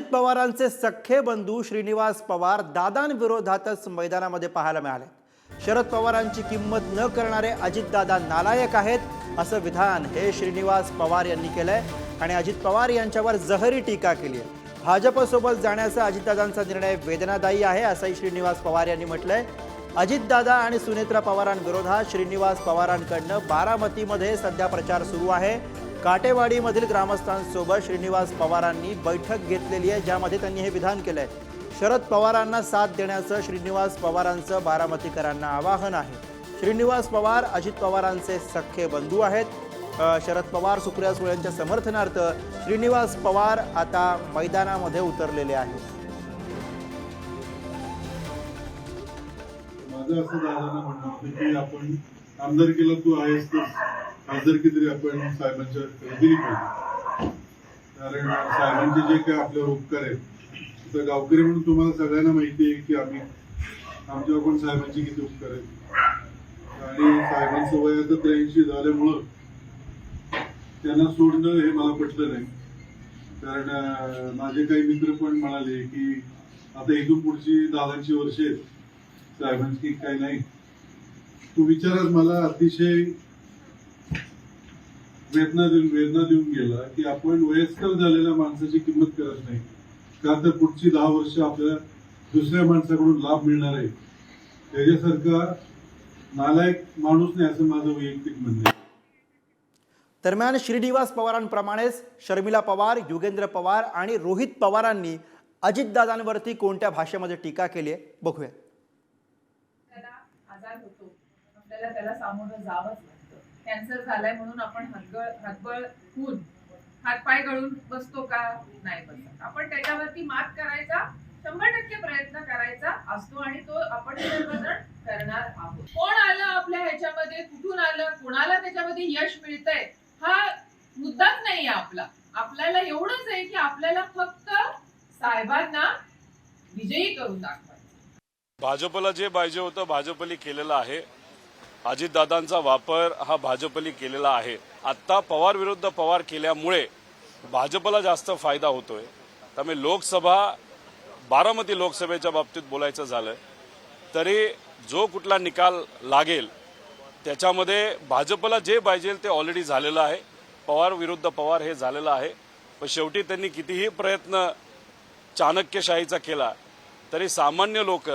अजित पवारांचे सख्खे बंधू श्रीनिवास पवार दादांविरोधातच मैदानामध्ये पाहायला मिळाले. शरद पवारांची किंमत न करणारे अजितदादा नालायक आहेत असं विधान हे श्रीनिवास पवार यांनी केलंय आणि अजित पवार यांच्यावर जहरी टीका केली आहे. भाजपसोबत जाण्याचा अजितदादांचा निर्णय वेदनादायी आहे असंही श्रीनिवास पवार यांनी म्हटलंय. अजितदादा आणि सुनेत्रा पवारांविरोधात श्रीनिवास पवारांकडनं बारामतीमध्ये सध्या प्रचार सुरू आहे. काटेवाडीमधील ग्रामस्थांसोबत श्रीनिवास पवारांनी बैठक घेतलेली आहे ज्यामध्ये त्यांनी हे विधान केलं आहे शरद पवारांना साथ देण्याचं श्रीनिवास पवारांचं बारामतीकरांना आवाहन आहे. श्रीनिवास पवार अजित पवारांचे सख्खे बंधू आहेत. शरद पवार सुप्रिया सुळेंच्या समर्थनार्थ श्रीनिवास पवार आता मैदानामध्ये उतरलेले आहेत. माझं असं दादांना म्हणणं की आपण आमदारकीला तू आहेस खासदारकी तरी आपण साहेबांच्या दिली पाहिजे. कारण साहेबांचे जे काय आपल्यावर उपकार आहेत तर गावकरी म्हणून तुम्हाला सगळ्यांना माहिती आहे की आम्ही आमच्यावर पण साहेबांचे किती उपकार आहेत. आणि साहेबांचं वय आता त्र्याऐंशी झाल्यामुळं त्यांना सोडणं हे मला पटलं नाही. कारण माझे काही मित्र पण म्हणाले की आता इथून पुढची दादांची वर्षे आहेत. साहेबांची काही नाही. तो विचारच मला अतिशय वेदना देऊन वेदना देऊन गेला की आपण वयस्कर झालेल्या माणसाची किंमत करत नाही. का तर पुढची दहा वर्ष आपल्याला दुसऱ्या माणसाकडून लाभ मिळणार आहे. त्याच्यासारखा नालायक माणूस नाही असं माझं वैयक्तिक म्हणणं आहे. दरम्यान श्रीनिवास पवारांप्रमाणेच शर्मिला पवार युगेंद्र पवार आणि रोहित पवारांनी अजितदादांवरती कोणत्या भाषेमध्ये टीका केली आहे? बघूया. त्याला आजार होतो. आपल्याला त्याला सामोरं जावंच कॅन्सर झालाय म्हणून आपण हतगळ हतबळ होऊन हातपाय गळून बसतो का? नाही बसत. आपण त्याच्यावरती मात करायचा शंभर टक्के प्रयत्न करायचा असतो आणि तो आपण सर्वजण करणार आहोत. कोण आलं आपल्या ह्याच्यामध्ये? कुठून आलं? कोणाला त्याच्यामध्ये यश मिळतंय? हा मुद्दाच नाही आपला. आपल्याला एवढंच आहे की आपल्याला फक्त साहेबांना विजयी करून दाखवायचं. भाजपला जे पाहिजे होतं भाजपने केलेलं आहे. अजितदादांचा वापर हा भाजपने केलेला आहे. आत्ता पवार विरुद्ध पवार केल्यामुळे भाजपला जास्त फायदा होतोय. त्यामुळे लोकसभा बारामती लोकसभेच्या बाबतीत बोलायचं झालं तरी जो कुठला निकाल लागेल त्याच्यामध्ये भाजपला जे पाहिजे ते ऑलरेडी झालेलं आहे. पवार विरुद्ध पवार हे झालेलं आहे. पण शेवटी त्यांनी कितीही प्रयत्न चाणक्यशाहीचा केला तरी सामान्य लोक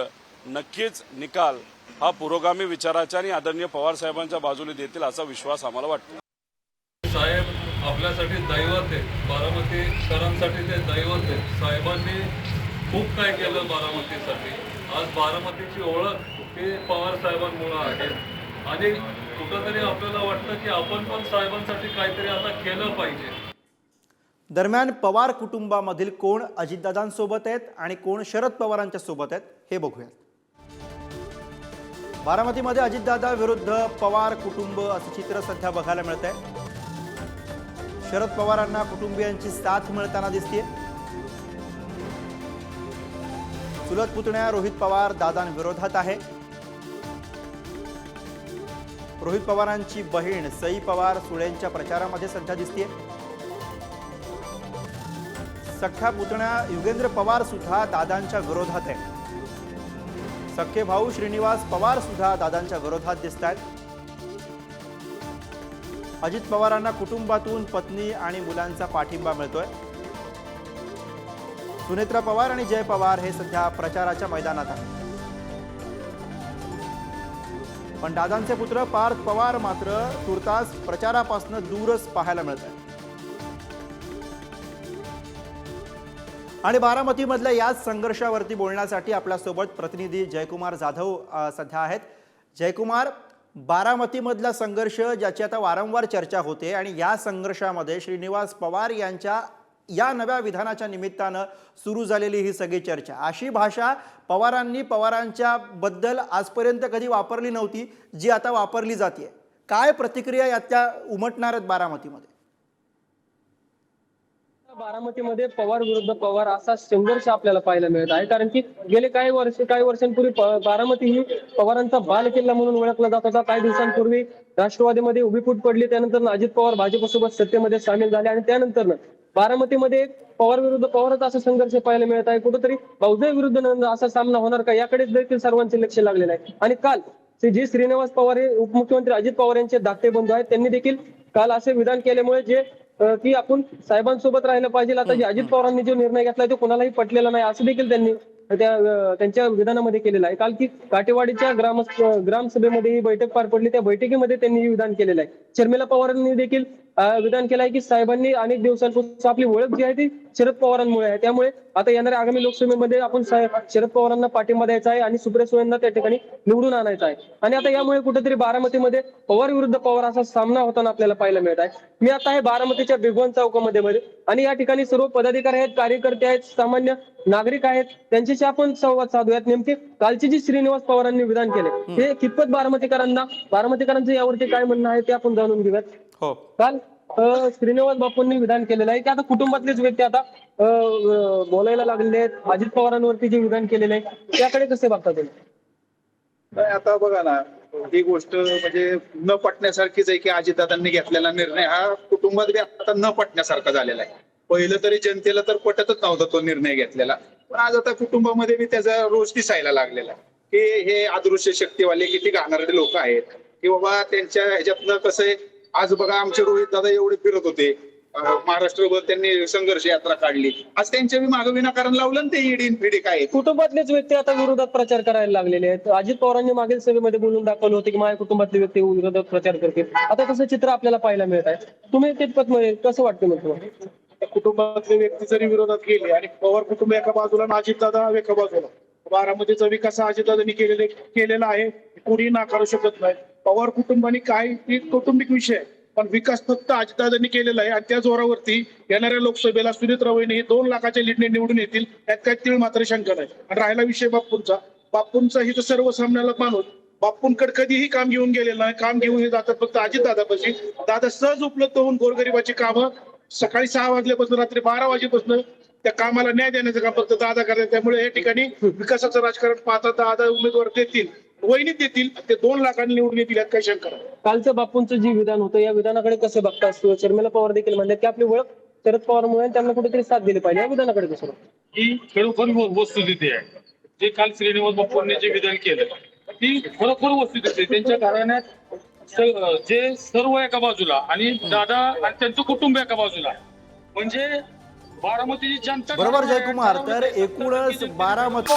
नक्कीच निकाल हा पुरोगामी विचाराच्या आणि आदरणीय पवार साहेबांच्या बाजूने देतील असा विश्वास आम्हाला वाटतो. साहेब आपल्यासाठी दैवत आहे. बारामतीकरांसाठी ते दैवत आहे. साहेबांनी खूप काय केलं बारामतीसाठी. आज बारामतीची ओळख ही पवार साहेबांमुळे आहे. आणि कुठंतरी आपल्याला वाटतं की आपण पण साहेबांसाठी काहीतरी आता केलं पाहिजे. दरम्यान पवार कुटुंबामधील कोण अजितदादांसोबत आहेत आणि कोण शरद पवारांच्या सोबत आहेत हे बघूयात. बारामतीमध्ये अजितदादा विरुद्ध पवार कुटुंब असं चित्र सध्या बघायला मिळत आहे शरद पवारांना कुटुंबियांची साथ मिळताना दिसते चुलत पुतण्या रोहित पवार दादांविरोधात आहे. रोहित पवारांची बहीण सई पवार सुळेंच्या प्रचारामध्ये सध्या दिसते सख्खा पुतण्या युगेंद्र पवार सुद्धा दादांच्या विरोधात आहे. सख्खे भाऊ श्रीनिवास पवार सुद्धा दादांच्या विरोधात दिसत आहेत अजित पवारांना कुटुंबातून पत्नी आणि मुलांचा पाठिंबा मिळतोय. सुनेत्रा पवार आणि जय पवार हे सध्या प्रचाराच्या मैदानात आहेत. पण दादांचे पुत्र पार्थ पवार मात्र तुर्तास प्रचारापासून दूरच पाहायला मिळत आहेत आणि बारामतीमधल्या याच संघर्षावरती बोलण्यासाठी आपल्यासोबत प्रतिनिधी जयकुमार जाधव सध्या आहेत. जयकुमार बारामतीमधला संघर्ष ज्याची आता वारंवार चर्चा होते आणि या संघर्षामध्ये श्रीनिवास पवार यांच्या या नव्या विधानाच्या निमित्तानं सुरू झालेली ही सगळी चर्चा. अशी भाषा पवारांनी पवारांच्या बद्दल आजपर्यंत कधी वापरली नव्हती जी आता वापरली जाते काय प्रतिक्रिया यातल्या उमटणार आहेत बारामतीमध्ये? बारामतीमध्ये पवार विरुद्ध पवार असा संघर्ष आपल्याला पाहायला मिळत आहे. कारण की गेले काही वर्ष काही वर्षांपूर्वी बारामती ही पवारांचा बाल किल्ला म्हणून ओळखला जात होता. काही दिवसांपूर्वी राष्ट्रवादीमध्ये उभी फूट पडली. त्यानंतर अजित पवार भाजपसोबत सत्तेमध्ये सामील झाले आणि त्यानंतर बारामतीमध्ये पवार विरुद्ध पवारच असा संघर्ष पाहायला मिळत आहे. कुठेतरी भाऊजाई विरुद्ध नंद असा सामना होणार का? याकडेच देखील सर्वांचे लक्ष लागलेलं आहे. आणि काल श्री जी श्रीनिवास पवार हे उपमुख्यमंत्री अजित पवार यांचे धाकटे बंधू आहेत. त्यांनी देखील काल असे विधान केल्यामुळे जे की आपण साहेबांसोबत राहिलं पाहिजे. आता जे अजित पवारांनी जो निर्णय घेतला तो कोणालाही पटलेला नाही. असं देखील त्यांनी त्या त्यांच्या विधानामध्ये केलेलं आहे. काल की काटेवाडीच्या ग्राम ग्रामसभेमध्ये ही बैठक पार पडली. त्या बैठकीमध्ये त्यांनी हे विधान केलेलं आहे. शर्मिला पवारांनी देखील विधान केलं आहे की साहेबांनी अनेक दिवसांपासून आपली ओळख जी आहे ती शरद पवारांमुळे आहे. त्यामुळे आता येणाऱ्या आगामी लोकसभेमध्ये आपण शरद पवारांना पाठिंबा द्यायचा आहे आणि सुप्रिया सुळेंना त्या ठिकाणी निवडून आणायचा आहे. आणि आता यामुळे कुठेतरी बारामतीमध्ये पवार विरुद्ध पवार असा सामना होताना आपल्याला पाहायला मिळत आहे. मी आता आहे बारामतीच्या बिगवान चौकामध्ये मध्ये. आणि या ठिकाणी सर्व पदाधिकारी आहेत कार्यकर्ते आहेत सामान्य नागरिक आहेत. त्यांच्याशी आपण संवाद साधूयात. नेमके कालचे जे श्रीनिवास पवारांनी विधान केले हे कितपत बारामतीकरांना बारामतीकरांचं यावरती काय म्हणणं आहे ते आपण जाणून घेऊयात. हो. काल अ, श्रीनिवास बापूंनी विधान केलेलं आहे. की आता कुटुंबातलेच व्यक्ती आता बोलायला लागलेले आहेत. अजित पवारांवरती जे विधान केलेलं आहे त्याकडे कसे बघता तुम्ही? नाही आता बघा ना ही गोष्ट म्हणजे न पटण्यासारखीच आहे की अजितदादांनी घेतलेला निर्णय हा कुटुंबात बी आता न पटण्यासारखा झालेला आहे. पहिलं तरी जनतेला तर पटतच नव्हता तो निर्णय घेतलेला. पण आज आता कुटुंबामध्ये बी त्याचा रोज दिसायला लागलेला आहे. की हे अदृश्य शक्तीवाले किती घाणेरडे लोक आहेत. की बाबा त्यांच्या ह्याच्यातनं कसं आहे आज बघा आमचे रोहित दादा एवढे फिरत होते. महाराष्ट्रभर त्यांनी संघर्ष यात्रा काढली. आज त्यांच्या बी मागं विनाकारण लावलं ना ते ईडी फिडी काय आहे. कुटुंबातलेच व्यक्ती आता विरोधात प्रचार करायला लागलेले आहेत. अजित पवारांनी मागील सभेमध्ये बोलून दाखवलं होतं की माझ्या कुटुंबातले व्यक्ती विरोधात प्रचार करतील. आता तसं चित्र आपल्याला पाहायला मिळत आहे. तुम्ही कितपत म्हणजे कसं वाटतं मग तुम्हाला? कुटुंबातले व्यक्ती जरी विरोधात गेले आणि पवार कुटुंब एका बाजूला आणि अजितदादा एका बाजूला. बारामतीचा विकास अजितदादांनी केलेले केलेला आहे. कोणी नाकारू शकत नाही. पवार कुटुंबाने काय कौटुंबिक विषय आहे. पण विकास फक्त अजितदादांनी केलेला आहे आणि त्या जोरावरती येणाऱ्या लोकसभेला सुनीत वहिनी हे दोन लाखाच्या लीडने निवडून येतील यात काय तीळ मात्र शंका नाही. आणि राहिला विषय बाप्पूंचा बाप्पूंचा ही तर सर्वसामान्याला माणूस. बाप्पूंकडे कधीही काम घेऊन गेलेलं नाही. काम घेऊन हे जातात फक्त अजितदादापाशी दादा सहज उपलब्ध होऊन गोरगरिबाची कामं सकाळी सहा वाजल्यापासून रात्री बारा वाजेपासून त्या कामाला न्याय देण्याचं काम फक्त दादा करतात. त्यामुळे या ठिकाणी विकासाचं राजकारण पाहता दादा उमेदवार देतील. वहिनीत देतील ते दोन लाखांनी निवडून येतील यात काही शंका नाही कालचं बापूंचं जे विधान होतं या विधानाकडे कसे बघता शर्मिला पवार देखील म्हणतात की आपली ओळख शरद पवारमुळे त्यांना कुठेतरी साथ दिली पाहिजे या विधानाकडे कसं बघता? ही खरोखर वस्तुस्थिती आहे जे काल श्रीनिवास बापूंनी जे विधान केलं ती खरोखर वस्तुस्थिती. त्यांच्या घराण्यात जे सर्व एका बाजूला आणि दादा आणि त्यांचं कुटुंब एका बाजूला म्हणजे बारामतीची जनता बरोबर जयकुमार तर एकूणच बारामती